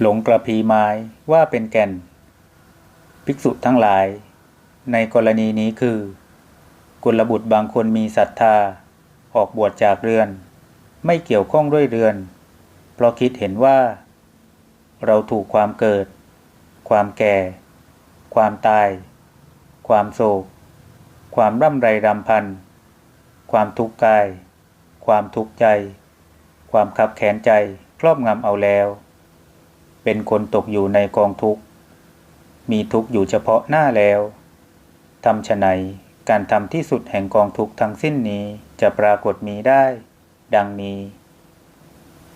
หลงกระพีไม้ว่าเป็นแก่น ภิกษุทั้งหลาย ในกรณีนี้คือ กุลบุตรบางคนมีศรัทธา ออกบวชจากเรือน ไม่เกี่ยวข้องด้วยเรือน เพราะคิดเห็นว่า เราถูกความเกิด ความแก่ ความตาย ความโศก ความร่ำไรรำพัน ความทุกข์กาย ความทุกข์ใจ ความขับแขนใจครอบงำเอาแล้ว เป็นคนตกอยู่ในกองทุกข์ มีทุกข์อยู่เฉพาะหน้าแล้วทำฉะไหนการทำที่สุดแห่งกองทุกข์ทั้งสิ้นนี้จะปรากฏมีได้ ดังนี้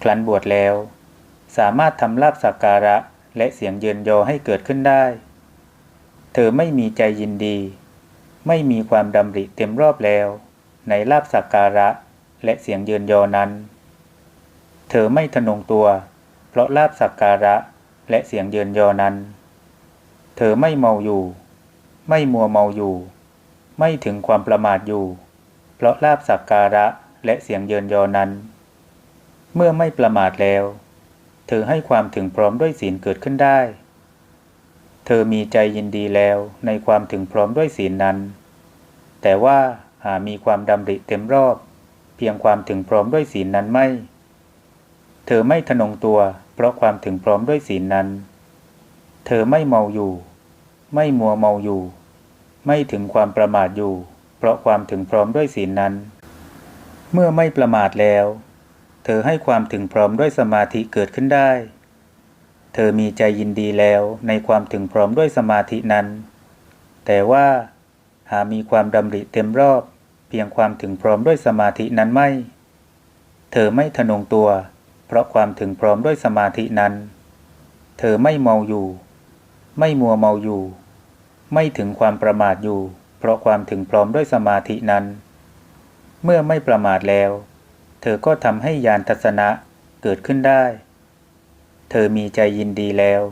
ครั้นบวชแล้ว สามารถทำลาบสักการะและเสียงเยินยอให้เกิดขึ้นได้ เธอไม่มีใจยินดี ไม่มีความดำริเต็มรอบแล้ว ในลาบสักการะและเสียงเยินยอนั้น เธอไม่ทะนงตัว ราะลาบสักการะและเสียงเยินยอนั้น เธอไม่เมาอยู่ ไม่มัวเมาอยู่ ไม่ถึงความประมาทอยู่ เพราะลาบสักการะและเสียงเยินยอนั้น เมื่อไม่ประมาทแล้ว เธอให้ความถึงพร้อมด้วยศีลเกิดขึ้นได้ เธอมีใจยินดีแล้วในความถึงพร้อมด้วยศีลนั้น แต่ว่าหามีความดำริเต็มรอบ เพียงความถึงพร้อมด้วยศีลนั้นไม่ เธอไม่ทะนงตัว เพราะความถึงพร้อมด้วยศีลนั้น เธอไม่เมาอยู่ ไม่มัวเมาอยู่ ไม่ถึงความประมาทอยู่ เพราะความถึงพร้อมด้วยศีลนั้น เมื่อไม่ประมาทแล้ว เธอให้ความถึงพร้อมด้วยสมาธิเกิดขึ้นได้ เธอมีใจยินดีแล้วในความถึงพร้อมด้วยสมาธินั้น แต่ว่าหามีความดำริเต็มรอบ เพียงความถึงพร้อมด้วยสมาธินั้นไม่ เธอไม่ทะนงตัว เพราะความถึงพร้อมด้วยสมาธินั้น เธอไม่เมาอยู่ ไม่มัวเมาอยู่ ไม่ถึงความประมาทอยู่ เพราะความถึงพร้อมด้วยสมาธินั้น เมื่อไม่ประมาทแล้ว เธอก็ทำให้ญาณทัศนะเกิดขึ้นได้ เธอมีใจยินดีแล้ว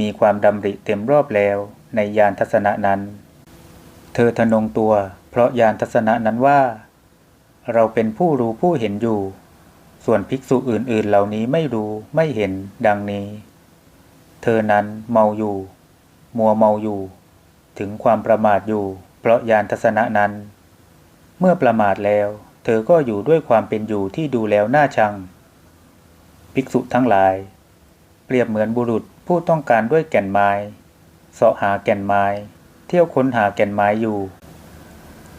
มีความดำริเต็มรอบแล้วในญาณทัศนะนั้น เธอทะนงตัว เพราะญาณทัศนะนั้นว่า เราเป็นผู้รู้ผู้เห็นอยู่ ส่วนภิกษุอื่นๆ เหล่านี้ไม่รู้ไม่เห็นดังนี้ เธอนั้นเมาอยู่ มัวเมาอยู่ ถึงความประมาทอยู่ เพราะญาณทัศนะนั้น เมื่อประมาทแล้ว เธอก็อยู่ด้วยความเป็นอยู่ที่ดูแล้วน่าชัง ภิกษุทั้งหลาย เปรียบเหมือนบุรุษผู้ต้องการด้วยแก่นไม้เสาะหาแก่นไม้ เที่ยวค้นหาแก่นไม้อยู่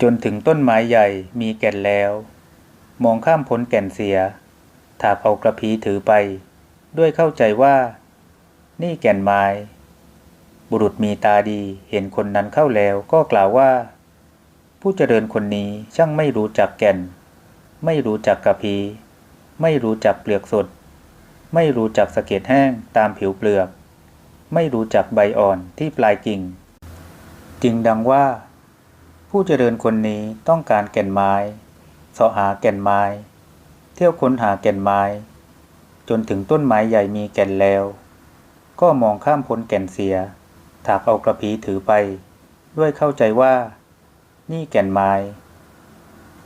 จนถึงต้นไม้ใหญ่มีแก่นแล้ว มองข้ามพ้นแก่นเสีย ถากเอากระพีถือไป ด้วยเข้าใจว่า นี่แก่นไม้ บุรุษมีตาดีเห็นคนนั้นเข้าแล้วก็กล่าวว่า ผู้เจริญคนนี้ช่างไม่รู้จักแก่น ไม่รู้จักกระพี ไม่รู้จักเปลือกสด ไม่รู้จักสะเก็ดแห้งตามผิวเปลือก ไม่รู้จักใบอ่อนที่ปลายกิ่ง จึงดังว่า ผู้เจริญคนนี้ต้องการแก่นไม้เสาะหาแก่นไม้ ที่ยวค้นหาแก่นไม้ จนถึงต้นไม้ใหญ่มีแก่นแล้ว ก็มองข้ามพ้นแก่นเสีย ถากเอากระพีถือไป ด้วยเข้าใจว่า นี่แก่นไม้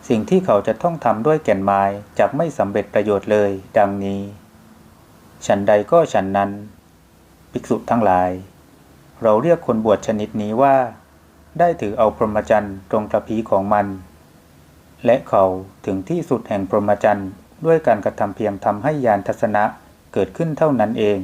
สิ่งที่เขาจะต้องทำด้วยแก่นไม้จะไม่สำเร็จประโยชน์เลย ดังนี้ ฉันใดก็ฉันนั้น ภิกษุทั้งหลาย เราเรียกคนบวชชนิดนี้ว่า ได้ถือเอาพรหมจรรย์ตรงกระพีของมัน และเขาถึงที่สุดแห่งพรหมจรรย์ ด้วยการกระทำเพียงทำให้ญาณทัศนะเกิดขึ้นเท่านั้นเอง